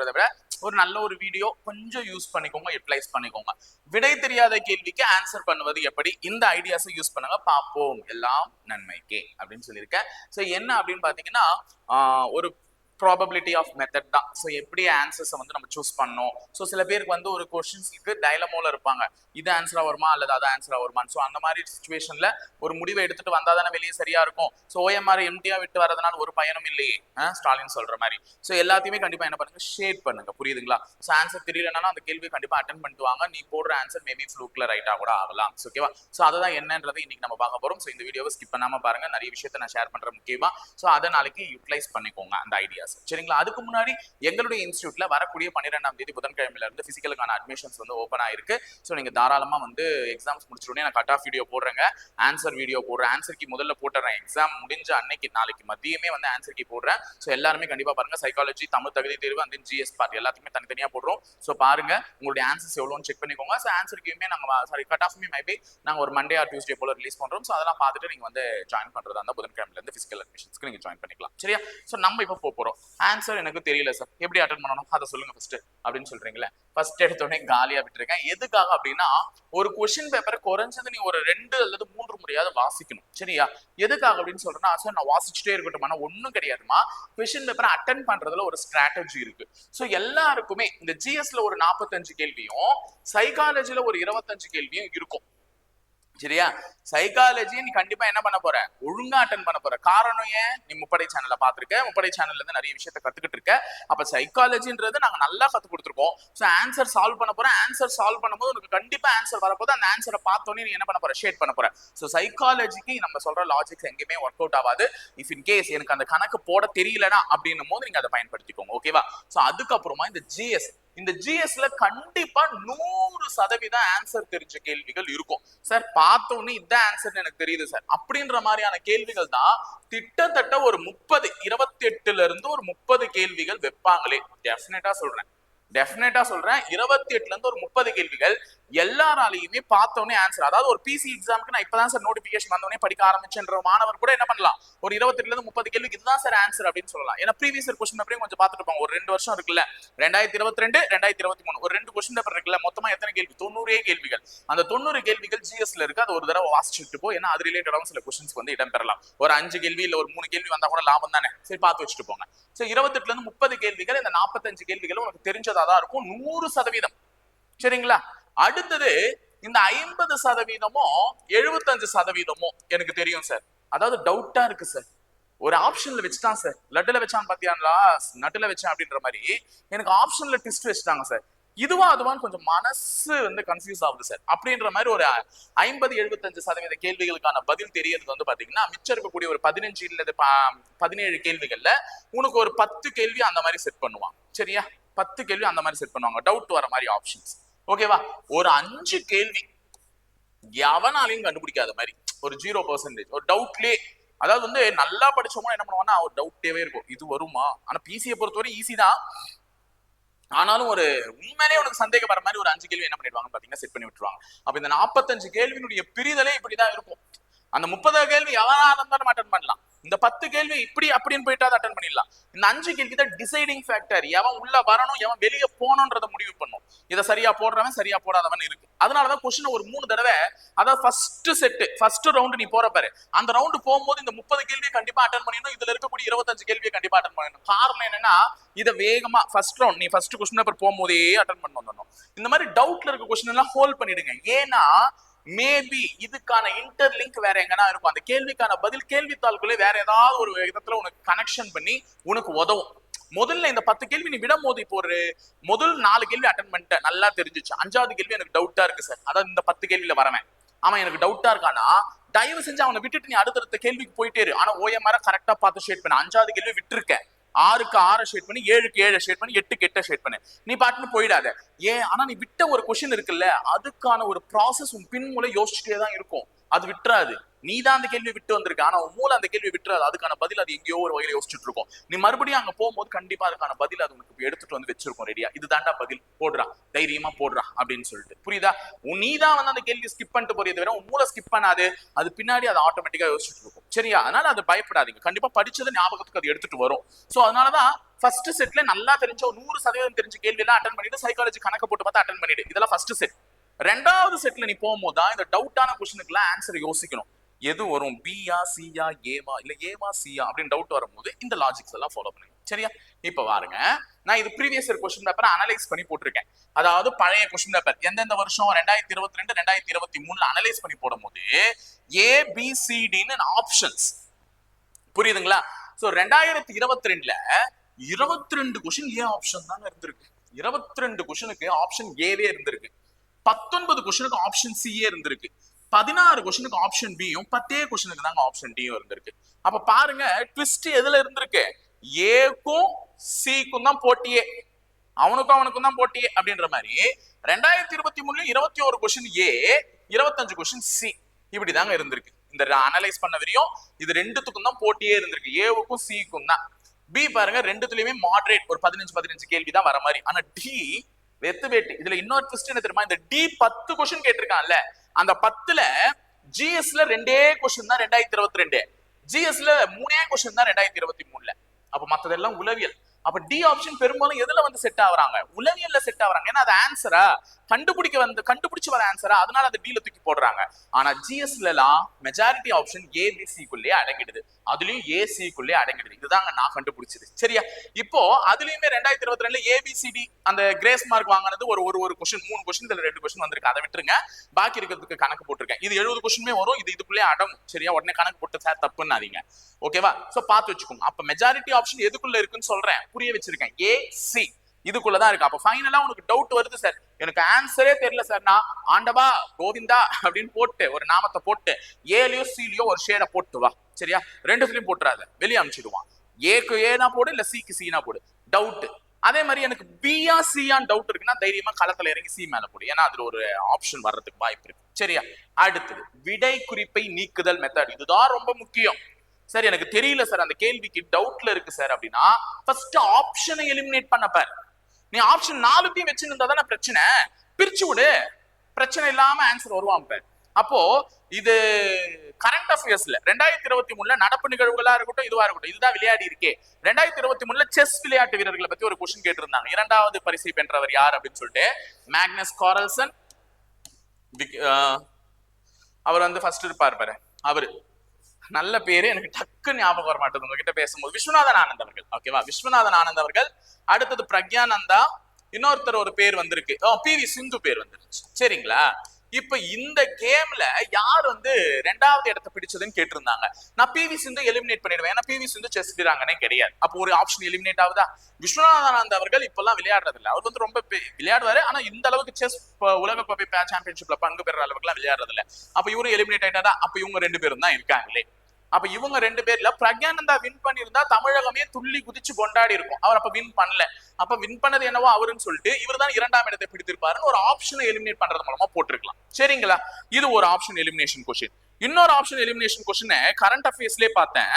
அப்படின்றத விட ஒரு நல்ல ஒரு வீடியோ கொஞ்சம் யூஸ் பண்ணிக்கோங்க யூட்டிலைஸ் பண்ணிக்கோங்க. விடை தெரியாத கேள்விக்கு ஆன்சர் பண்ணுவது எப்படி? இந்த ஐடியாஸை யூஸ் பண்ணுங்க பார்ப்போம். எல்லாம் நன்மைக்கே அப்படின்னு சொல்லியிருக்கேன். ஸோ என்ன அப்படின்னு பார்த்தீங்கன்னா ஒரு ப்ராபபிலிட்டி ஆஃப் மெத்தட் தான். ஸோ எப்படி ஆன்சர்ஸை வந்து நம்ம சூஸ் பண்ணோம் ஸோ சில பேருக்கு வந்து ஒரு கொஷின்ஸ்க்கு டைலமோல இருப்பாங்க. இது ஆன்சராக வருமா? அல்லது அது ஆன்சராக வருமா ஸோ அந்த மாதிரி சுச்சுவேஷன்ல ஒரு முடிவை எடுத்துட்டு வந்தால் தானே வெளியே சரியா இருக்கும். ஸோ ஓஎம்ஆர் எம்டியா விட்டு வரதுனால ஒரு பயனும் இல்லையே? ஆ, ஸ்டாலின் சொல்ற மாதிரி. ஸோ எல்லாத்தையுமே கண்டிப்பா என்ன பண்ணுங்க? ஷேட் பண்ணுங்க. புரியுதுங்களா? ஸோ ஆன்சர் தெரியலனாலும் அந்த கேள்வி கண்டிப்பா அட்டன் பண்ணிட்டு வாங்க. நீ போடுற ஆன்சர் மேபி ஃப்ளூக்ல ரைட்டா கூட ஆகலாம். ஓகேவா ஸோ அதுதான் என்னன்றது இன்னைக்கு நம்ம பார்க்க போறோம். ஸோ இந்த வீடியோவை ஸ்கிப் பண்ணாம பாருங்க. நிறைய விஷயத்த நான் ஷேர் பண்றேன் முக்கியமா. ஸோ அதை நாளைக்கு யூட்டிலைஸ் பண்ணிக்கோங்க அந்த ஐடியாஸ் சரிங்களா? அதுக்கு முன்னாடி எங்களுடைய இன்ஸ்டியூட்ல வரக்கூடிய பன்னிரெண்டாம் தேதி புதன்கிழமையில இருந்து பிசிக்கலுக்கான அட்மிஷன்ஸ் வந்து ஓப்பன் ஆயிருக்கு. ஸோ நீங்க தாராளமா வந்து எக்ஸாம்ஸ் முடிச்சிட்டோன்னே நான் கட் ஆஃப் வீடியோ போடுறேங்க. ஆன்சர் வீடியோ போடுறேன். ஆன்சர் கி முதல்ல போட்டுறேன். எக்ஸாம் முடிஞ்ச அன்னைக்கு நாளைக்கு மதியமே வந்து ஆன்சர் போடுறேன். ஸோ எல்லாருமே கண்டிப்பா பாருங்க. சைக்காலஜி தமிழ் தகுதி தேர்வு அந்த ஜிஎஸ் பார்ட் எல்லாத்தையுமே தனித்தனியா போடுறோம். ஸோ பாருங்க. உங்களுடைய ஆன்சர்ஸ் எவ்வளோன்னு செக் பண்ணிக்கோங்க. ஸோ ஆன்சர் கியுமே நாங்க சாரி கட் ஆஃப்மே மேபி நாங்க ஒரு மண்டே ஆர் டியூஸ்டே போல ரிலீஸ் பண்றோம். ஸோ அதெல்லாம் பார்த்துட்டு நீங்க வந்து ஜாயின் பண்றதா இருந்தால் புதன்கிழமைல இருந்து பிசிக்கல் அட்மிஷன்ஸ்க்கு நீங்க ஜாயின் பண்ணிக்கலாம். சரியா? ஸோ நம்ம இப்போ போக போறோம். ஆன்சர் எனக்கு தெரியல சார் எப்படி அட்டன் பண்ணணும்? அதை சொல்லுங்க ஃபர்ஸ்ட் அப்படின்னு சொல்றீங்களே ஃபர்ஸ்ட் எடுத்தோடனே காலியா விட்டுருக்கேன். எதுக்காக அப்படின்னா ஒரு கொஷின் பேப்பரை குறைஞ்சது நீ ஒரு ரெண்டு அல்லது மூன்று முறையாவது வாசிக்கணும். சரியா? எதுக்காக அப்படின்னு சொல்றேன்னா சார் நான் வாசிச்சுட்டே இருக்கட்டும். ஆனா ஒண்ணும் கிடையாதுமா கொஸ்டின் பேப்பரை அட்டன் பண்றதுல ஒரு ஸ்ட்ராட்டஜி இருக்கு. ஸோ எல்லாருக்குமே இந்த ஜிஎஸ்ல ஒரு நாற்பத்தஞ்சு கேள்வியும் சைக்காலஜில ஒரு இருபத்தஞ்சு கேள்வியும் இருக்கும். சரியா? சைக்காலஜி நீ கண்டிப்பா என்ன பண்ண போற? ஒழுங்கா அட்டன் பண்ண போற. காரணம் ஏன்? நீ முப்படை சேனல்ல பாத்திருக்க முப்படை சேனல்ல இருந்து நிறைய விஷயத்த கத்துக்கிட்டு இருக்க. அப்ப சைக்காலஜின்றது நாங்க நல்லா கத்து கொடுத்துருக்கோம். ஸோ ஆன்சர் சால்வ் பண்ண போற ஆன்சர் சால்வ் பண்ணும்போது உனக்கு கண்டிப்பா ஆன்சர் வரப்போது அந்த ஆன்சரை பார்த்தோன்னே நீ என்ன பண்ண போற? ஷேட் பண்ண போற. ஸோ சைக்காலஜிக்கு நம்ம சொல்ற லாஜிக்ஸ் எங்கேயுமே ஒர்க் அவுட் ஆகாது. இஃப் இன் கேஸ் எனக்கு அந்த கணக்கு போட தெரியலனா அப்படின்னும் போது நீங்க அதை பயன்படுத்திக்கோங்க. ஓகேவா ஸோ அதுக்கப்புறமா இந்த ஜிஎஸ் இந்த ஜிஎஸ்ல கண்டிப்பா நூறு சதவீதம் ஆன்சர் தெரிஞ்ச கேள்விகள் இருக்கும். சார் பார்த்த உடனே இதான் ஆன்சர் எனக்கு தெரியுது சார். அப்படின்ற மாதிரியான கேள்விகள் தான் கிட்டத்தட்ட ஒரு முப்பது இருபத்தி எட்டுல இருந்து ஒரு முப்பது கேள்விகள் வைப்பாங்களே. டெஃபினட்டா சொல்றேன். டெஃபினட்டா சொல்றேன். இருபத்தி எட்டுல இருந்து ஒரு முப்பது கேள்விகள் எல்லாராலையுமே பார்த்த உடனே ஆன்சர் அதாவது ஒரு பிசி எக்ஸாமுக்கு நான் இப்பதான் சார் நோட்டிபிகேஷன் வந்தோடனே படிக்க ஆரம்பிச்சேன்ற மாணவர் கூட என்ன பண்ணலாம்? ஒரு இருபத்தெட்டுல இருந்து முப்பது கேள்விக்கு இதுதான் சார் ஆன்சர் அப்படின்னு சொல்லலாம். ஏன்னா ப்ரீவியஸ் இயர் கொஸ்டின் பேப்பரையும் கொஞ்சம் பார்த்துட்டு இருப்பாங்க ஒரு ரெண்டு வருஷம் இருக்குல்ல. ரெண்டாயிரத்தி இருபத்தி ரெண்டு ரெண்டாயிரத்தி இருபத்தி மூணு. ஒரு ரெண்டு கொஸ்டின் பேப்பர் இருக்குல்ல. மொத்தமா எத்தனை கேள்வி? தொண்ணூறே கேள்விகள். அந்த தொண்ணூறு கேள்விகள் ஜிஎஸ்ல இருக்கு. அது ஒரு தடவை வாசிச்சுட்டு போ. ஏன்னா அது ரிலேட்டடாகவும் சில கொஸ்டின்ஸ் வந்து இடம் பெறலாம். ஒரு அஞ்சு கேள்வி இல்ல ஒரு மூணு கேள்வி வந்தா கூட லாபம் தானே? சரி பார்த்து வச்சுட்டு போங்க. சோ இருபத்தெட்டுல இருந்து முப்பது கேள்விகள் இந்த நாற்பத்தஞ்சு கேள்விகள் உனக்கு தெரிஞ்சதா தான் இருக்கும். நூறு சதவீதம். சரிங்களா? அடுத்தது இந்த ஐம்பது சதவீதமோ எழுபத்தஞ்சு சதவீதமோ எனக்கு தெரியும் சார். அதாவது டவுட்டா இருக்கு சார். ஒரு ஆப்ஷன்ல வச்சுட்டான் சார். லட்டுல வச்சான் பாத்தியாங்களா நட்டுல வச்சேன் அப்படின்ற மாதிரி எனக்கு ஆப்ஷன்ல டிஸ்ட் வச்சுட்டாங்க சார். இதுவா அதுவான்னு கொஞ்சம் மனசு வந்து கன்ஃபியூஸ் ஆகுது சார். அப்படின்ற மாதிரி ஒரு ஐம்பது எழுபத்தஞ்சு சதவீத கேள்விகளுக்கான பதில் தெரியறது வந்து பாத்தீங்கன்னா மிச்சம் இருக்கக்கூடிய ஒரு பதினஞ்சு இல்லது ப- பதினேழு கேள்விகள்ல உனக்கு ஒரு பத்து கேள்வி அந்த மாதிரி செட் பண்ணுவான். சரியா? பத்து கேள்வி அந்த மாதிரி செட் பண்ணுவாங்க. டவுட் வர மாதிரி ஆப்ஷன்ஸ் ஓகேவா? ஒரு அஞ்சு கேள்வி. எவனாலையும் கண்டுபிடிக்காத மாதிரி. ஒரு ஜீரோ பர்சன்டேஜ் ஒரு டவுட்லயே அதாவது வந்து நல்லா படிச்சவங்க என்ன பண்ணுவாங்கன்னா ஒரு டவுட்டேவே இருக்கும். இது வருமா? ஆனா பிசியை பொறுத்தவரை ஈஸி தான். ஆனாலும் ஒரு உண்மையிலே உனக்கு சந்தேகப்படுற மாதிரி ஒரு அஞ்சு கேள்வி என்ன பண்ணிடுவாங்க பாத்தீங்கன்னா செட் பண்ணி விட்டுருவாங்க. அப்ப இந்த நாற்பத்தஞ்சு கேள்வியினுடைய பிரிதலே இப்படிதான் இருக்கும். அந்த முப்பது கேள்வி எவனா இருந்தாலும் அட்டன் பண்ணலாம். இந்த பத்து கேள்வி இப்படி அப்படின்னு போயிட்டு அதை அட்டன் பண்ணிடலாம். இந்த அஞ்சு கேள்வி தான் டிசைடிங் ஃபேக்டர் எவன் உள்ள வரணும் எவன் வெளியே போகணுன்றத முடிவு பண்ணும். இதை சரியா போடுறவன் சரியா போடாதவன் இருக்கு. அதனாலதான் கொஸ்டின் ஒரு மூணு தடவை அதாவது ஃபர்ஸ்ட் செட்டு ஃபர்ஸ்ட் ரவுண்டு நீ போற பாரு. அந்த ரவுண்டு போகும்போது இந்த முப்பது கேள்வியை கண்டிப்பா அட்டன் பண்ணிடணும். இதுல இருக்கக்கூடிய இருபத்தஞ்சு கேள்வியை கண்டிப்பா அட்டன் பண்ணணும் காரணம் என்னன்னா இதை வேகமா ஃபர்ஸ்ட் ரவுண்ட் நீ ஃபர்ஸ்ட் கொஸ்டின் பேப்பர் போகும்போதே அட்டன் பண்ண வந்துடணும் இந்த மாதிரி டவுட்ல இருக்க கொஸ்டின் எல்லாம் ஹோல்ட் பண்ணிடுங்க. ஏன்னா மேபி இதுக்கான இன்டர்லிங்க் வேற எங்கன்னா இருக்கும். அந்த கேள்விக்கான பதில் கேள்வித்தாள்குள்ளே வேற ஏதாவது ஒரு விதத்துல உனக்கு கனெக்ஷன் பண்ணி உனக்கு உதவும். முதல்ல இந்த பத்து கேள்வி நீ விடும் போது இப்போ ஒரு முதல் நாலு கேள்வி அட்டன் பண்ணிட்ட. நல்லா தெரிஞ்சுச்சு. அஞ்சாவது கேள்வி எனக்கு டவுட்டா இருக்கு சார் அதாவது இந்த பத்து கேள்வியில வரவேன். அவன் எனக்கு டவுட்டா இருக்கானா தயவு செஞ்சு அவனை விட்டுட்டு நீ அடுத்தடுத்த கேள்விக்கு போயிட்டே இரு. ஆனா ஓஎம்ஆர கரெக்டா பார்த்து ஷேட் பண்ண. அஞ்சாவது கேள்வி விட்டுருக்க. ஆறுக்கு ஆறை ஷேட் பண்ணி ஏழுக்கு ஏழை ஷேட் பண்ணி எட்டுக்கு எட்டை ஷேட் பண்ணு. நீ பாட்டுன்னு போயிடாத. ஏன்? ஆனா நீ விட்ட ஒரு கொஷின் இருக்குல்ல அதுக்கான ஒரு ப்ராசஸ் உன் பின்மூலை யோசிச்சுட்டே தான் இருக்கும். அது விட்டுறாது. நீ தான் அந்த கேள்வி விட்டு வந்திருக்க. ஆனா உன் மூளை அந்த கேள்வி விட்டுறாது. அதுக்கான பதில் அது எங்கேயோ ஒரு வகையில யோசிச்சுட்டு இருக்கும். நீ மறுபடியும் அங்க போகும்போது கண்டிப்பா அதுக்கான பதில் அது உனக்கு எடுத்துட்டு வந்து வச்சிருக்கும் ரெடியா இது தாண்டா பதில். போடுறா. தைரியமா போடுறா அப்படின்னு சொல்லிட்டு. புரியுதா? உன் நீ தான் வந்து அந்த கேள்வி ஸ்கிப் பண்ணிட்டு போறியது வேற உன் மூளை ஸ்கிப் பண்ணாது. அது பின்னாடி அது ஆட்டோமேட்டிக்கா யோசிச்சுட்டு இருக்கும். சரியா? அதனால அது பயப்படாதீங்க. கண்டிப்பா படிச்சது ஞாபகத்துக்கு அது எடுத்துட்டு வரும். சோ அதனாலதான் ஃபர்ஸ்ட் செட்ல நல்லா தெரிஞ்ச ஒரு நூறு சதவீதம் தெரிஞ்ச கேள்வி எல்லாம் அட்டன் பண்ணிட்டு சைக்காலஜி கணக்கு போட்டு பார்த்து அட்டன் பண்ணிடு. இதெல்லாம் ஃபர்ஸ்ட் செட் ரெண்டாவது செட்ல நீ போகும்போது தான் இந்த டவுட்டான கொஸ்டினுக்குலாம் ஆன்சர் யோசிக்கணும். எது வரும்? பியா சியா ஏவா இல்ல ஏவா சியா அப்படின்னு டவுட் வரும்போது இந்த லாஜிக்ஸ் எல்லாம் ஃபாலோ பண்ணுங்க. சரியா? இப்ப பாருங்க. நான் இது previous year question paper analyse பண்ணி போட்டிருக்கேன். அதாவது பழைய கொஸ்டின் பேப்பர் எந்தெந்த வருஷம்? ரெண்டாயிரத்தி இருபத்தி ரெண்டு ரெண்டாயிரத்தி இருபத்தி மூணுல அனலைஸ் பண்ணி போடும்போது ஏபிசிடின்னு ஆப்ஷன்ஸ் புரியுதுங்களா? சோ ரெண்டாயிரத்தி இருபத்தி ரெண்டுல இருபத்தி ரெண்டு கொஸ்டின் ஏ ஆப்ஷன் தாங்க இருந்திருக்கு. இருபத்தி ரெண்டு கொஸ்டினுக்கு ஆப்ஷன் ஏவே இருந்திருக்கு. பத்தொன்பது கொஸ்டினுக்கு ஆப்ஷன் சியே இருந்திருக்கு. பதினாறு கொஸ்டினுக்கு ஆப்ஷன் பியும் பத்தே கொஸ்டினுக்கு தாங்க ஆப்ஷன் டியும் இருந்திருக்கு. அப்ப பாருங்க ட்விஸ்ட் எதுல இருந்திருக்கு? ஏக்கும் சிக்கும் தான் போட்டியே. அவனுக்கும் அவனுக்கும் தான் போட்டியே அப்படின்ற மாதிரி ரெண்டாயிரத்தி இருபத்தி மூணுல இருபத்தி ஒரு கொஸ்டின் ஏ இருபத்தஞ்சு கொஸ்டின் சி இப்படிதாங்க இருந்திருக்கு. இந்த அனலைஸ் பண்ண வரையும் இது ரெண்டுத்துக்கும் தான் போட்டியே இருந்திருக்கு. ஏவுக்கும் சிக்கும் தான். பி பாருங்க ரெண்டுத்துலயுமே மாடரேட் ஒரு பதினஞ்சு பதினஞ்சு கேள்வி தான் வர மாதிரி. ஆனா டி வெத்து வேட்டு. இதுல இன்னொரு ட்விஸ்ட் என்ன தெரியுமா? இந்த டி பத்து கொஸ்டின் கேட்டிருக்கான்ல. அந்த பத்துல ஜிஎஸ்ல ரெண்டே கொஸ்டின் தான் ரெண்டாயிரத்தி இருபத்தி ரெண்டு. ஜிஎஸ்ல மூணே கொஸ்டின் தான் ரெண்டாயிரத்தி இருபத்தி மூணுல. அப்ப மத்ததெல்லாம் உளவியல். அப்ப டி ஆப்ஷன் பெரும்பாலும் எதுல வந்து செட் ஆகுறாங்க? உளவியல்ல செட் ஆகுறாங்க. ஏன்னா அது ஆன்சரா கண்டுபிடிக்க வந்து கண்டுபிடிச்சு வர ஆன்சரா அதனால அதை டீல தூக்கி போடுறாங்க. ஆனா ஜிஎஸ்ல எல்லாம் மெஜாரிட்டி ஆப்ஷன் ஏபிசிக்குள்ளே அடங்கிடுது. அதுலயும் ஏசிக்குள்ளே அடங்கிடுது. இதுதாங்க நான் கண்டுபிடிச்சது. சரியா? இப்போ அதுலயுமே ரெண்டாயிரத்தி இருபத்தி ரெண்டுல ஏபிசிடி அந்த கிரேஸ் மார்க் வாங்கினது ஒரு ஒரு ஒரு கொஸ்டின் மூணு கொஸ்டின் இதுல ரெண்டு கொஸ்டின் வந்திருக்கு. அதை விட்டுருங்க. பாக்கி இருக்கிறதுக்கு கணக்கு போட்டிருக்கேன். இது எழுபது கொஸ்டினுமே வரும். இது இதுக்குள்ளே அடங்கும். சரியா? உடனே கணக்கு போட்டு சார் தப்புன்னாதீங்க. ஓகேவா சோ பார்த்து வச்சுக்கோங்க. அப்ப மெஜாரிட்டி ஆப்ஷன் எதுக்குள்ள இருக்குன்னு சொல்றேன். புரிய வச்சிருக்கேன். ஏ சி இதுக்குள்ளதான் இருக்கு. அப்ப ஃபைனலா உனக்கு டவுட் வருது சார் எனக்கு ஆன்சரே தெரியல சார் நான் ஆண்டவா கோவிந்தா அப்படின்னு போட்டு ஒரு நாமத்தை போட்டு ஏலயோ சீலியோ ஒரு ஷேட போட்டு வா. சரியா? ரெண்டு ரெண்டுத்துலயும் போட்டுறாத. வெளியே அனுப்பிச்சிடுவான். ஏக்கு ஏனா போடு இல்ல சிக்கு சீனா போடு. டவுட் அதே மாதிரி எனக்கு பியா சியான் டவுட் இருக்குன்னா தைரியமா களத்துல இறங்கி சி மேல போடு. ஏன்னா அதுல ஒரு ஆப்ஷன் வர்றதுக்கு வாய்ப்பு இருக்கு. சரியா? அடுத்தது விடை குறிப்பை நீக்குதல் மெத்தட் இதுதான் ரொம்ப முக்கியம். சார் எனக்கு தெரியல சார் அந்த கேள்விக்கு டவுட்ல இருக்கு சார் அப்படின்னா ஃபர்ஸ்ட் ஆப்ஷனை எலிமினேட் பண்ணப்ப நீ ஆப்ஷன் நாலுத்தையும் வச்சுருந்தா தானே பிரச்சனை? பிரிச்சு விடு. பிரச்சனை இல்லாம ஆன்சர் வருவான் அப்போ இது கரண்ட் அஃபேர்ஸ்ல ரெண்டாயிரத்தி இருபத்தி மூணுல நடப்பு நிகழ்வுகளா இருக்கட்டும் இதுவா இருக்கட்டும் இதுதான் விளையாடி இருக்கே. ரெண்டாயிரத்தி இருபத்தி மூணுல செஸ் விளையாட்டு வீரர்களை பத்தி ஒரு கொஸ்டின் கேட்டிருந்தாங்க. இரண்டாவது பரிசை பெற்றவர் யார் அப்படின்னு சொல்லிட்டு மேக்னஸ் காரல்சன் அவர் வந்து ஃபர்ஸ்ட் இருப்பார் பாரு. அவரு. நல்ல பேரு எனக்கு டக்கு ஞாபகம் வர மாட்டேது உங்ககிட்ட பேசும்போது. விஸ்வநாதன் ஆனந்த் அவர்கள். ஓகேவா விஸ்வநாதன் ஆனந்த் அவர்கள். அடுத்தது பிரக்யானந்தா. இன்னொருத்தர் ஒரு பேர் வந்திருக்கு. பி வி சிந்து பேர் வந்துருச்சு. சரிங்களா? இப்ப இந்த கேம்ல யார் வந்து ரெண்டாவது இடத்தை பிடிச்சதுன்னு கேட்டிருந்தாங்க. நான் பி வி சிந்து எலிமினேட் பண்ணிடுவேன். ஏன்னா பி வி சிந்து செஸ் வீராங்கனே கிடையாது. அப்போ ஒரு ஆப்ஷன் எலிமினேட் ஆகுதா? விஸ்வநாதானந்த் அவர்கள் இப்பெல்லாம் விளையாடுறது இல்ல அவர் வந்து ரொம்ப விளையாடுவாரு. ஆனா இந்த அளவுக்கு செஸ் உலக கோப்பை சாம்பியன்ஷிப்ல பங்கு பெற அளவுக்குலாம் விளையாடுறது இல்லை அப்ப இவரும் எலிமினேட் ஆயிட்டாரா? அப்ப இவங்க ரெண்டு பேரும் தான் இருக்காங்களே. அப்ப இவங்க ரெண்டு பேர்ல பிரக்யானந்தா வின் பண்ணியிருந்தா தமிழகமே துள்ளி குதிச்சு கொண்டாடி இருக்கும். அவர் அப்ப வின் பண்ணல. அப்ப வின் பண்ணது என்னவோ அவருன்னு சொல்லிட்டு இவர் தான் இரண்டாம் இடத்தை பிடித்திருப்பாருன்னு ஒரு ஆப்ஷனை எலிமினேட் பண்றது மூலமா போட்டிருக்கலாம். சரிங்களா? இது ஒரு ஆப்ஷன் எலிமினேஷன் கொஸ்டின் இன்னொரு ஆப்ஷன் எலிமினேஷன் கொஸ்டின் கரண்ட் அஃபேர்ஸ்லயே பார்த்தேன்.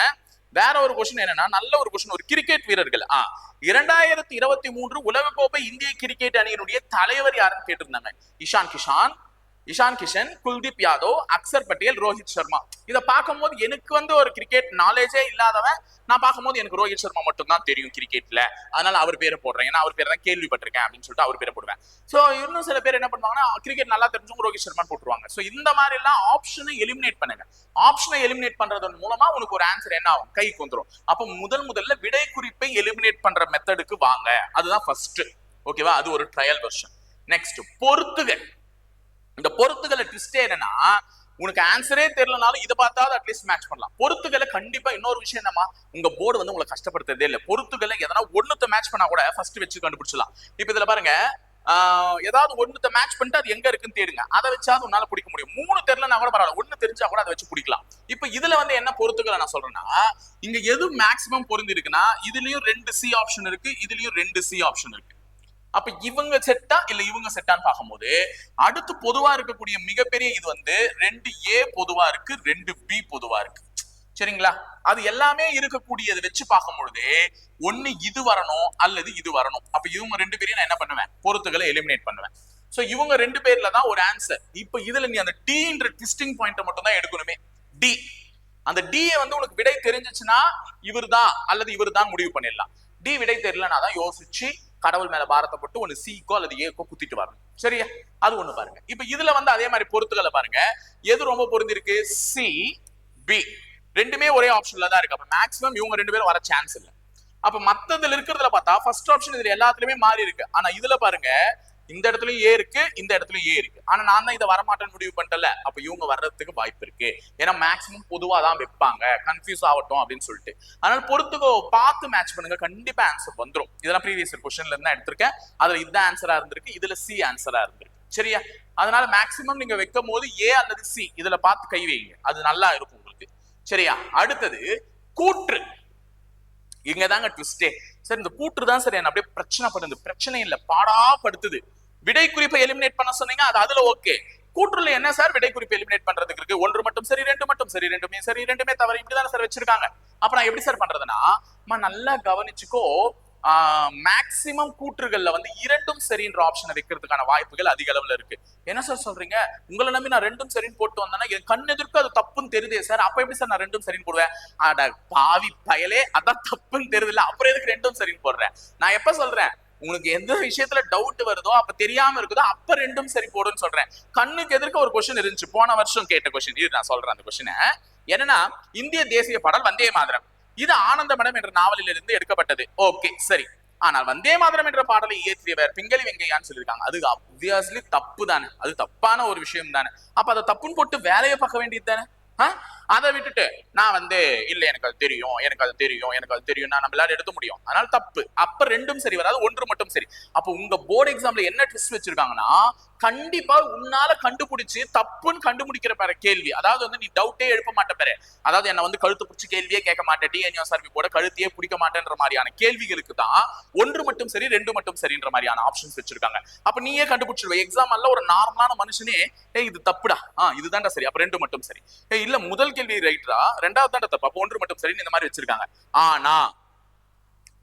வேற ஒரு கொஸ்டின் என்னன்னா நல்ல ஒரு கொஸ்டின் ஒரு கிரிக்கெட் வீரர்கள். ஆ இரண்டாயிரத்தி இருபத்தி மூன்று உலகக்கோப்பை இந்திய கிரிக்கெட் அணியினுடைய தலைவர் யாருன்னு கேட்டிருந்தாங்க? இஷான் கிஷான் இஷான் கிஷன் குல்தீப் யாதவ் அக்சர் பட்டேல் ரோஹித் சர்மா. இத பார்க்கும்போது எனக்கு வந்து ஒரு கிரிக்கெட் நாலேஜே இல்லாதவன் நான் பார்க்கும்போது எனக்கு ரோஹித் சர்மா மட்டும் தான் தெரியும் கிரிக்கெட்ல அதனால அவர் பேரை போடுறேன். ஏன்னா அவர் பேர் தான் கேள்விப்பட்டிருக்கேன் அப்படின்னு சொல்லிட்டு அவர் பேரை போடுவேன். சோ இன்னும் சில பேர் என்ன பண்ணுவாங்கன்னா கிரிக்கெட் நல்லா தெரிஞ்சவங்க ரோஹித் சர்மா போட்டுருவாங்க. சோ இந்த மாதிரி எல்லாம் ஆப்ஷனை எலிமினேட் பண்ணுங்க. ஆப்ஷனை எலிமினேட் பண்றதன் மூலமா உனக்கு ஒரு ஆன்சர் என்ன ஆகும்? கைக்கு வந்துடும் அப்போ முதல் முதல்ல விடை குறிப்பை எலிமினேட் பண்ற மெத்தடுக்கு வாங்க. அதுதான் ஃபர்ஸ்ட் ஓகேவா அது ஒரு ட்ரையல் வெர்ஷன் நெக்ஸ்ட் பொறுத்துகள் இந்த பொருத்துகளை ட்விஸ்டே என்னன்னா உனக்கு ஆன்சரே தெரியலனாலும் இதை பார்த்தாவது அட்லீஸ்ட் மேட்ச் பண்ணலாம். பொருத்துகளை கண்டிப்பா இன்னொரு விஷயம் என்னமா உங்க போர்டு வந்து உங்களை கஷ்டப்படுத்துறதே இல்லை. பொருத்துகளை எதனா ஒன்னுத்த மேட்ச் பண்ணா கூட ஃபர்ஸ்ட் வச்சு கண்டுபிடிச்சலாம் இப்ப இதுல பாருங்க ஏதாவது ஒன்னுத்த மேட்ச் பண்ணிட்டு அது எங்க இருக்குன்னு தேடுங்க. அதை வச்சாவது உன்னால பிடிக்க முடியும். மூணு தெரியலனா கூட பரவாயில்ல ஒண்ணு தெரிஞ்சா கூட அதை வச்சு பிடிக்கலாம். இப்ப இதுல வந்து என்ன பொறுத்துக்களை நான் சொல்றேன்னா இங்க எது மேக்ஸிமம் பொருந்திருக்குன்னா இதுலயும் ரெண்டு சி ஆப்ஷன் இருக்கு இதுலயும் ரெண்டு சி ஆப்ஷன் இருக்கு. அப்ப இவங்க செட்டா இல்ல இவங்க செட்டான்னு பார்க்கும்போது அடுத்து பொதுவா இருக்கக்கூடிய மிகப்பெரிய இது வந்து ரெண்டு ஏ பொதுவா இருக்கு ரெண்டு பி பொதுவா இருக்கு. சரிங்களா? அது எல்லாமே இருக்கக்கூடியது வச்சு பார்க்கும் பொழுது ஒண்ணு இது வரணும் அல்லது இது வரணும். அப்ப இவங்க ரெண்டு பேரையும் நான் என்ன பண்ணுவேன்? பொருத்துகளை எலிமினேட் பண்ணுவேன். சோ இவங்க ரெண்டு பேர்ல தான் ஒரு ஆன்சர் இப்ப இதுல நீ அந்த டீன்ற ட்விஸ்டிங் பாயிண்ட் மட்டும் தான் எடுக்கணுமே. டி அந்த டிஏ வந்து உனக்கு விடை தெரிஞ்சிச்சுன்னா இவர்தான் அல்லது இவர் தான் முடிவு பண்ணிடலாம். டி விடை தெரியலனா தான் யோசிச்சு கடவுள் மேல பாரத்தை போட்டு ஒன்னு சிக்கோ அல்லது ஏக்கோ குத்திட்டு வரணும். சரியா? அது ஒண்ணு பாருங்க. இப்ப இதுல வந்து அதே மாதிரி பொருத்துக்களை பாருங்க. எது ரொம்ப பொருந்திருக்கு? சி பி ரெண்டுமே ஒரே ஆப்ஷன்ல தான் இருக்கு. அப்ப மேக்ஸிமம் இவங்க ரெண்டு பேரும் வர சான்ஸ் இல்லை. அப்ப மத்ததுல இருக்கிறதுல பார்த்தா ஃபர்ஸ்ட் ஆப்ஷன் இதுல எல்லாத்துலயுமே மாறி இருக்கு. ஆனா இதுல பாருங்க இந்த இடத்துலயும் ஏ இருக்கு இந்த இடத்துலயும் ஏ இருக்கு. ஆனா நான் தான் இதை வரமாட்டேன்னு முடிவு பண்ணிட்டல அப்ப இவங்க வர்றதுக்கு வாய்ப்பு இருக்கு. ஏன்னா மேக்சிமம் பொதுவா தான் வைப்பாங்க. கன்ஃபியூஸ் ஆகட்டும் அப்படின்னு சொல்லிட்டு. அதனால பொறுத்துக்கோ பார்த்து மேட்ச் பண்ணுங்க. கண்டிப்பா ஆன்சர் வந்துரும். இதெல்லாம் ப்ரீவியஸ் கொஸ்டின்ல இருந்து தான் எடுத்திருக்கேன். அதுல இதுதான் ஆன்சரா இருந்திருக்கு இதுல சி ஆன்சரா இருந்திருக்கு. சரியா? அதனால மேக்சிமம் நீங்க வைக்கும் போது ஏ அல்லது சி இதுல பார்த்து கை வைங்க. அது நல்லா இருக்கும் உங்களுக்கு. சரியா? அடுத்தது கூற்று. இங்க தாங்க ட்விஸ்டே சார் இந்த கூற்று தான் சார் என்ன அப்படியே பிரச்சனை பண்ணுது பிரச்சனை இல்ல பாடாப்படுத்துது. விடை குறிப்பை எலிமினேட் பண்ண சொன்னீங்க அது அதுல ஓகே கூற்றுல என்ன சார் விடை குறிப்பு எலிமினேட் பண்றதுக்கு இருக்கு. ஒன்று மட்டும் சரி ரெண்டு மட்டும் சரி ரெண்டுமே சரி ரெண்டுமே தவறு இப்படிதான் சார் வச்சிருக்காங்க. அப்ப நான் எப்படி சார் பண்றதுன்னா நல்லா கவனிச்சுக்கோ. மேக்சிமம் கூற்றுகள்ல வந்து இரண்டும் சரின்ற ஆப்ஷனை வைக்கிறதுக்கான வாய்ப்புகள் அதிக அளவுல இருக்கு. என்ன சார் சொல்றீங்க? உங்களை நம்பி நான் ரெண்டும் சரின்னு போட்டு வந்தேன்னா என் கண் எதிர்க்கு அது தப்புன்னு தெரியுதே சார் அப்ப எப்படி சார் நான் ரெண்டும் சரின்னு போடுவேன்? அட பாவி பயலே அதான் தப்புன்னு தெரியுதுல்ல. அப்புறம் எதுக்கு ரெண்டும் சரின்னு போடுறேன்? நான் எப்ப சொல்றேன்? உங்களுக்கு எந்த விஷயத்துல டவுட் வருதோ அப்ப தெரியாம இருக்குதோ அப்ப ரெண்டும் சரி போடுன்னு சொல்றேன். கண்ணுக்கு எதிர்க்க ஒரு கொஸ்டின் இருந்துச்சு. போன வருஷம் கேட்ட கொஸ்டின் இது நான் சொல்றேன் அந்த கொஸ்டினை என்னன்னா இந்திய தேசிய பாடல் வந்தே மாதிரம். இது ஆனந்தமடம் என்ற நாவலில் இருந்து எடுக்கப்பட்டது. ஓகே சரி. ஆனால் வந்தே மாதரம் என்ற பாடலை இயற்றியவர் பிங்களி வெங்கையான்னு சொல்லியிருக்காங்க. அது அப்வியஸ்லி தப்பு தானே அது தப்பான ஒரு விஷயம் தானே அப்ப அதை தப்புன்னு போட்டு வேலையை பார்க்க வேண்டியது தானே? அதை விட்டுட்டு நான் வந்து இல்ல எனக்கு அது தெரியும் எனக்கு அது தெரியும் எனக்கு அது தெரியும் நான் நம்மளால எல்லாரும் எடுக்க முடியும். அதனால தப்பு. அப்ப ரெண்டும் சரி வராது ஒன்று மட்டும் சரி. அப்ப உங்க போர்டு எக்ஸாம்ல என்ன ட்விஸ்ட் வச்சிருக்காங்கன்னா கண்டிப்பா உன்னால கண்டுபிடிச்சு தப்புன்னு கண்டுபிடிக்கிற பாரு கேள்வி. அதாவது வந்து நீ டவுட்டே எழுப்ப மாட்டேன் பாரு. அதாவது என்ன வந்து கழுத்து பிடிச்சி கேள்வியே கேட்க மாட்டேன். டிஎன்யூ சர்வி போட கழுத்தையே பிடிக்க மாட்டேன்ற மாதிரியான கேள்விகளுக்கு தான் ஒன்று மட்டும் சரி ரெண்டு மட்டும் சரின்ற மாதிரியான ஆப்ஷன்ஸ் வச்சிருக்காங்க. அப்ப நீயே கண்டுபிடிச்சிருவ. எக்ஸாம் அல்ல ஒரு நார்மலான மனுஷனே ஏய் இது தப்புடா. ஆ இதுதான்டா சரி. அப்ப ரெண்டு மட்டும் சரி. ஏய் இல்ல முதல் கேள்வி கேள்வி ரைட்டரா ரெண்டாவது தான்டா தப்பு. அப்போ ஒன்று மட்டும் சரின்னு இந்த மாதிரி வச்சிருக்காங்க. ஆனா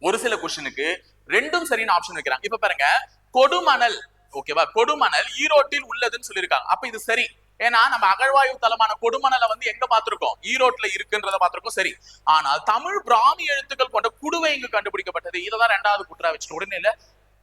ஒரு சில கொஸ்டினுக்கு ரெண்டும் சரின்னு ஆப்ஷன் வைக்கிறாங்க. இப்ப பாருங்க கொடுமணல் ஓகேவா கொடுமணல் ஈரோட்டில் உள்ளதுன்னு சொல்லியிருக்காங்க. அப்ப இது சரி. ஏன்னா நம்ம அகழ்வாயு தலமான கொடுமணலை வந்து எங்க பார்த்திருக்கோம்? ஈரோட்ல இருக்குன்றத பார்த்திருக்கோம். சரி. ஆனால் தமிழ் பிராமி எழுத்துக்கள் கொண்ட குடுவை இங்கு கண்டுபிடிக்கப்பட்டது. இததான் ரெண்டாவது குற்றா வச்சுட்டு உடனே இல்ல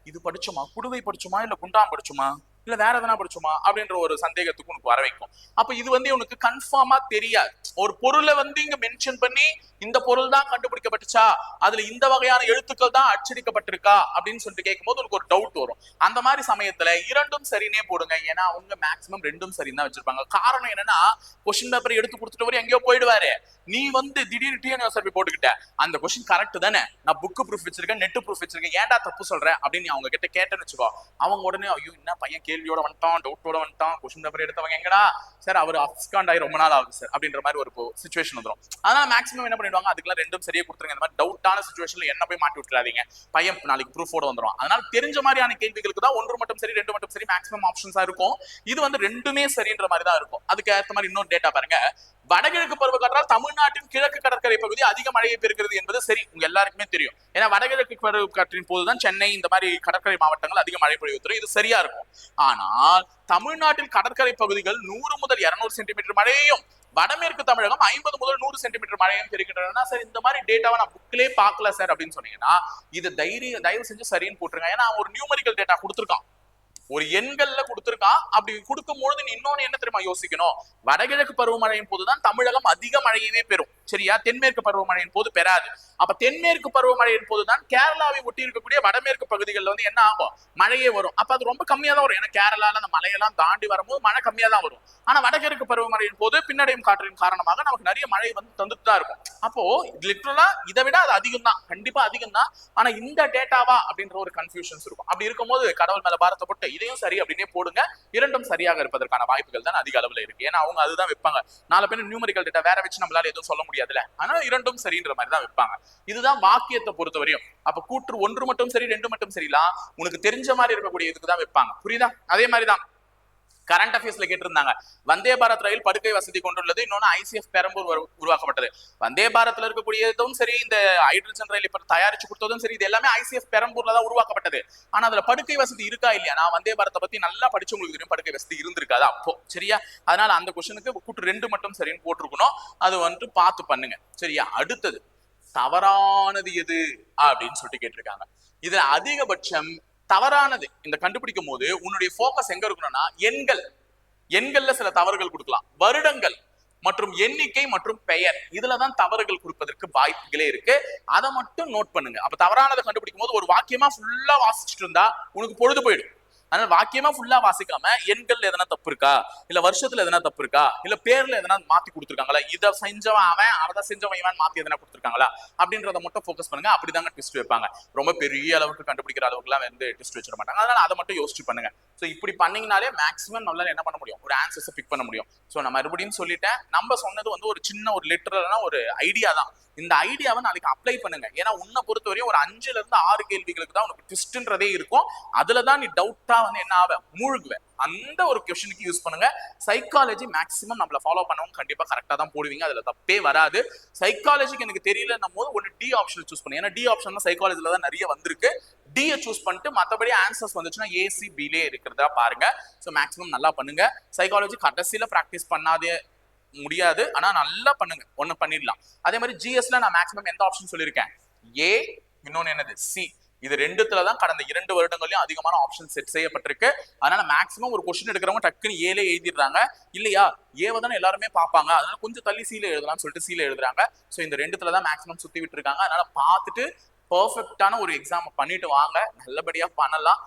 இது படிச்சோமா? குடுவை படிச்சோமா? இல்ல குண்டாம் படிச்சோமா? இல்ல வேற எதனா படிச்சோமா? அப்படின்ற ஒரு சந்தேகத்துக்கு உனக்கு வர வைக்கும். அப்ப இது வந்து உனக்கு கன்ஃபார்மா தெரியாது. ஒரு பொருளை வந்து இங்க மென்ஷன் பண்ணி இந்த பொருள் தான் கண்டுபிடிக்கப்பட்டுச்சா? அதுல இந்த வகையான எழுத்துக்கள் தான் அச்சடிக்கப்பட்டிருக்கா? அப்படின்னு சொல்லிட்டு கேட்கும்போது உனக்கு ஒரு டவுட் வரும். அந்த மாதிரி சமயத்துல இரண்டும் சரினே போடுங்க. ஏன்னா அவங்க மேக்சிமம் ரெண்டும் சரின்னு தான் வச்சிருப்பாங்க. காரணம் என்னன்னா கொஸ்டின் பேப்பர் எடுத்து கொடுத்துட்டு எங்கேயோ போயிடுவாரு. நீ வந்து திடீர்னு டிஎன்ஓ சர்வே போட்டுக்கிட்ட. அந்த கொஸ்டின் கரெக்ட் தானே? நான் புக்கு ப்ரூஃப் வச்சிருக்கேன் நெட் ப்ரூஃப் வச்சிருக்கேன். ஏன்டா தப்பு சொல்றேன் அப்படின்னு அவங்க கிட்ட கேட்டேன்னு வச்சுக்கோ. அவங்க உடனே ஐயோ என்ன பையன் கேள்வியோட வந்துட்டான் டவுட்டோட வந்துட்டான் கொஸ்டின் பேப்பர் எடுத்தவங்க எங்கடா? சார் அவர் அப்ஸ்காண்ட் ஆகி ரொம்ப நாள் ஆகுது சார் அப்படின்ற மாதிரி ஒரு சுச்சுவேஷன் வந்துடும் அதனால மேக்ஸிமம் என்ன பண்ணிடுவாங்க? அதுக்கெல்லாம் ரெண்டும் சரியா கொடுத்துருங்க. இந்த மாதிரி டவுட்டான சுச்சுவேஷன்ல என்ன போய் மாட்டி விட்டுறாதீங்க. பையன் நாளைக்கு ப்ரூஃபோட வந்துடும் அதனால தெரிஞ்ச மாதிரியான கேள்விகளுக்கு தான் ஒன்று மட்டும் சரி ரெண்டு மட்டும் சரி மேக்ஸிமம் ஆப்ஷன்ஸா இருக்கும். இது வந்து ரெண்டுமே சரின்ற மாதிரி தான் இருக்கும். அதுக்கு ஏற்ற மாதிரி இன்னொரு டேட்டா பாருங்க. வடகிழக்கு பருவக்காற்றால் தமிழ்நாட்டின் கிழக்கு கடற்கரை பகுதி அதிக மழையை பெறுகிறது என்பது சரி. உங்க எல்லாருக்குமே தெரியும். ஏன்னா வடகிழக்கு பருவக்காற்றின் போதுதான் சென்னை இந்த மாதிரி கடற்கரை மாவட்டங்கள் அதிக மழை பொழிவு தரும். இது சரியா இருக்கும். ஆனால் தமிழ்நாட்டில் கடற்கரை பகுதிகள் நூறு முதல் இருநூறு சென்டிமீட்டர் மழையையும் வடமேற்கு தமிழகம் ஐம்பது முதல் நூறு சென்டிமீட்டர் மழையும் பெறுகின்றன. சார் இந்த மாதிரி டேட்டாவை நான் புக்கிலே பார்க்கல சார் அப்படின்னு சொன்னீங்கன்னா இது தைரிய தயவு செஞ்சு சரின்னு போட்டுருங்க. ஏன்னா அவன் ஒரு நியூமரிக்கல் டேட்டா கொடுத்துருக்கான். ஒரு எண்கள்ல கொடுத்திருக்கான். அப்படி கொடுக்கும் பொழுது நீ இன்னொன்னு என்ன தெரியுமா யோசிக்கணும்? வடகிழக்கு பருவமழையின் போதுதான் தமிழகம் அதிக மழையவே பெறும். சரியா? தென்மேற்கு பருவமழையின் போது பெறாது. அப்ப தென்மேற்கு பருவமழையின் போதுதான் கேரளாவை ஒட்டி இருக்கக்கூடிய வடமேற்கு பகுதிகளில் வந்து என்ன ஆகும்? மழையே வரும். அப்ப அது ரொம்ப கம்மியா தான் வரும். ஏன்னா கேரளால அந்த மழையெல்லாம் தாண்டி வரும்போது மழை கம்மியா தான் வரும். ஆனா வடகிழக்கு பருவமழையின் போது பின்னடையும் காற்றின் காரணமாக நமக்கு நிறைய மழை வந்து தந்துட்டு தான் இருக்கும். அப்போ லிட்ரலா இதை விட அது அதிகம் தான் கண்டிப்பா அதிகம் தான் ஆனா இந்த டேட்டாவா அப்படின்ற ஒரு கன்ஃபியூஷன்ஸ் இருக்கும். அப்படி இருக்கும்போது கடவுள் மேல பாரத்தை போட்டு இதையும் சரி அப்படின்னே போடுங்க. இரண்டும் சரியாக இருப்பதற்கான வாய்ப்புகள் தான் அதிக அளவுல இருக்கு. ஏன்னா அவங்க அதுதான் வைப்பாங்க நாலு பேர் நியூமரிக்கல் டேட்டா வேற வச்சு நம்மளால எதுவும் சொல்ல முடியாதுல்ல. ஆனா இரண்டும் சரின்ற மாதிரி தான் வைப்பாங்க இதுதான் வாக்கியத்தை பொறுத்தவரையும் அப்ப கூற்று ஒன்று மட்டும் சரி ரெண்டு மட்டும் சரிலாம் உனக்கு தெரிஞ்ச மாதிரி இருக்கக்கூடிய இதுக்கு தான் வைப்பாங்க புரியுதா? அதே மாதிரி தான். கரண்ட் அஃபேர்ஸ்ல கேட்டிருந்தாங்க. வந்தே பாரத் ரயில் படுக்கை வசதி கொண்டுள்ளது. இன்னொன்னு ஐசிஎஃப் பெரம்பூர் உருவாக்கப்பட்டது. வந்தே பாரத்ல இருக்கக்கூடியதும் சரி இந்த ஹைட்ரஜன் ரயில் இப்ப தயாரிச்சு கொடுத்ததும் சரி இது எல்லாமே ஐசிஎஃப் பெரம்பூர்ல தான் உருவாக்கப்பட்டது. ஆனா அதுல படுக்கை வசதி இருக்கா இல்லையா? நான் வந்தே பாரத்தை பத்தி நல்லா படிச்சு உங்களுக்கு தெரியும். படுக்கை வசதி இருந்திருக்காது அப்போ. சரியா? அதனால அந்த கொஸ்டினுக்கு கூட்டு ரெண்டு மட்டும் சரின்னு போட்டிருக்கணும். அது வந்துட்டு பார்த்து பண்ணுங்க. சரியா? அடுத்தது தவறானது எது? அப்படின்னு சொல்லிட்டு கேட்டிருக்காங்க. இதுல அதிகபட்சம் தவறானது. இந்த கண்டுபிடிக்கும் போது உன்னுடைய ஃபோக்கஸ் எங்க இருக்கணும்னா எண்கள். எண்கள்ல சில தவறுகள் கொடுக்கலாம். வருடங்கள் மற்றும் எண்ணிக்கை மற்றும் பெயர். இதுலதான் தவறுகள் கொடுப்பதற்கு வாய்ப்புகளே இருக்கு. அதை மட்டும் நோட் பண்ணுங்க. அப்ப தவறானதை கண்டுபிடிக்கும் போது ஒரு வாக்கியமா ஃபுல்லா வாசிச்சுட்டு இருந்தா உனக்கு பொழுது போயிடும். அதனால வாக்கியமா ஃபுல்லா வாசிக்காம எண்கள்ல எதனா தப்பு இருக்கா இல்ல வருஷத்துல எதனா தப்பு இருக்கா இல்ல பேர்ல எதனா மாத்தி கொடுத்துருக்காங்களா? இதை செஞ்சவன் அவன் அதை செஞ்சவன் இவன் மாத்தி எதனா கொடுத்துருக்காங்களா? அப்படின்றத மட்டும் ஃபோக்கஸ் பண்ணுங்க. அப்படிதாங்க ட்விஸ்ட் வைப்பாங்க. ரொம்ப பெரிய அளவுக்கு கண்டுபிடிக்கிற அளவுக்குலாம் வந்து ட்விஸ்ட் வச்சிட மாட்டாங்க. அதனால அதை மட்டும் யோசிச்சு பண்ணுங்க. ஸோ இப்படி பண்ணீங்கனாலே மேக்ஸிமம் நம்மளால என்ன பண்ண முடியும்? ஒரு ஆன்சர்ஸை பிக் பண்ண முடியும். ஸோ நான் மறுபடியும் சொல்லிட்டேன். நம்ம சொன்னது வந்து ஒரு சின்ன ஒரு லிட்டரலான ஒரு ஐடியா தான். இந்த ஐடியாவை நாளைக்கு அப்ளை பண்ணுங்க. ஏன்னா உன்னை பொறுத்தவரையும் ஒரு அஞ்சுல இருந்து ஆறு கேள்விகளுக்கு தான் உனக்கு ட்விஸ்ட்ன்றதே இருக்கும். அதுல தான் நீ டவுட்டா வந்து என்ன ஆவ மூழ்குவ அந்த ஒரு கொஸ்டினுக்கு யூஸ் பண்ணுங்க. சைக்காலஜி மேக்ஸிமம் நம்மள ஃபாலோ பண்ணவும் கண்டிப்பா கரெக்டா தான் போடுவீங்க. அதுல தப்பே வராது. சைக்காலஜிக்கு எனக்கு தெரியலன்னும் போது ஒன்று டி ஆப்ஷன் சூஸ் பண்ணுங்க. ஏன்னா டி ஆப்ஷன் சைக்காலஜில தான் நிறைய வந்திருக்கு. டியை சூஸ் பண்ணிட்டு மற்றபடி ஆன்சர்ஸ் வந்துச்சுன்னா ஏசி பிலே இருக்கிறதா பாருங்க. ஸோ மேக்ஸிமம் நல்லா பண்ணுங்க. சைக்காலஜி கடைசியில ப்ராக்டிஸ் பண்ணாதே முடியாது. ஆனா நல்லா பண்ணுங்க. ஒன்று பண்ணிடலாம். அதே மாதிரி ஜிஎஸ்ல நான் மேக்ஸிமம் எந்த ஆப்ஷன் சொல்லியிருக்கேன்? ஏ இன்னொன்னு என்னது? சி இது ரெண்டுத்துல தான் கடந்த இரண்டு வருடங்களையும் அதிகமான ஆப்ஷன் செட் செய்யப்பட்டிருக்கு. அதனால மேக்ஸிமம் ஒரு கொஸ்டின் எடுக்கிறவங்க டக்குன்னு ஏலே எழுதிடுறாங்க. இல்லையா? ஏவை தானே எல்லாருமே பார்ப்பாங்க. அதனால கொஞ்சம் தள்ளி சீல எழுதலாம்னு சொல்லிட்டு சீல எழுதுறாங்க. ஸோ இந்த ரெண்டுத்துல தான் மேக்ஸிமம் சுத்தி விட்டுருக்காங்க. அதனால பார்த்துட்டு பர்ஃபெக்டான ஒரு எக்ஸாம் பண்ணிட்டு வாங்க. நல்லபடியா பண்ணலாம்.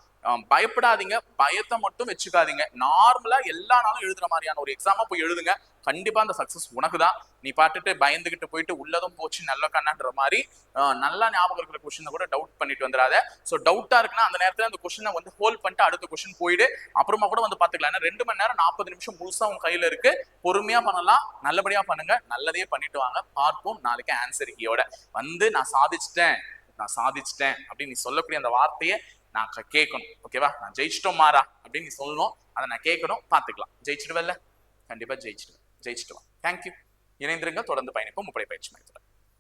பயப்படாதீங்க. பயத்தை மட்டும் வச்சுக்காதீங்க. நார்மலா எல்லா நாளும் எழுதுற மாதிரியான ஒரு எக்ஸாமா போய் எழுதுங்க. கண்டிப்பா அந்த சக்சஸ் உனக்கு தான் நீ பாட்டுட்டு பயந்துகிட்டு போயிட்டு உள்ளதும் போச்சு நல்ல கண்ணான்ற மாதிரி நல்லா ஞாபகம் இருக்கிற கொஸ்டினை கூட டவுட் பண்ணிட்டு வந்துடாத ஸோ டவுட்டா இருக்குன்னா அந்த நேரத்துல அந்த கொஸ்டினை வந்து ஹோல்ட் பண்ணிட்டு அடுத்த கொஸ்டின் போயிடு. அப்புறமா கூட வந்து பாத்துக்கலாம் ஏன்னா ரெண்டு மணி நேரம் நாற்பது நிமிஷம் முழுசா உங்க கையில இருக்கு. பொறுமையா பண்ணலாம். நல்லபடியா பண்ணுங்க. நல்லதே பண்ணிட்டு வாங்க. பார்ப்போம். நாளைக்கு ஆன்சர் கீயோட வந்து நான் சாதிச்சிட்டேன். நான் சாதிச்சிட்டேன் அப்படின்னு நீ சொல்லக்கூடிய அந்த வார்த்தையை நான் கேட்கணும் ஓகேவா நான் ஜெயிச்சிட்டோம் மாறா அப்படின்னு நீ சொல்லணும். அதை நான் கேட்கணும் பார்த்துக்கலாம். ஜெயிச்சிடுவல்ல? கண்டிப்பாக ஜெயிச்சிடுவேன். ஜெயிச்சிட்டு வா. தேங்க்யூ இணைந்திருங்க தொடர்ந்து பயணிப்போம். முப்படை பயிற்சி மையத்தில்.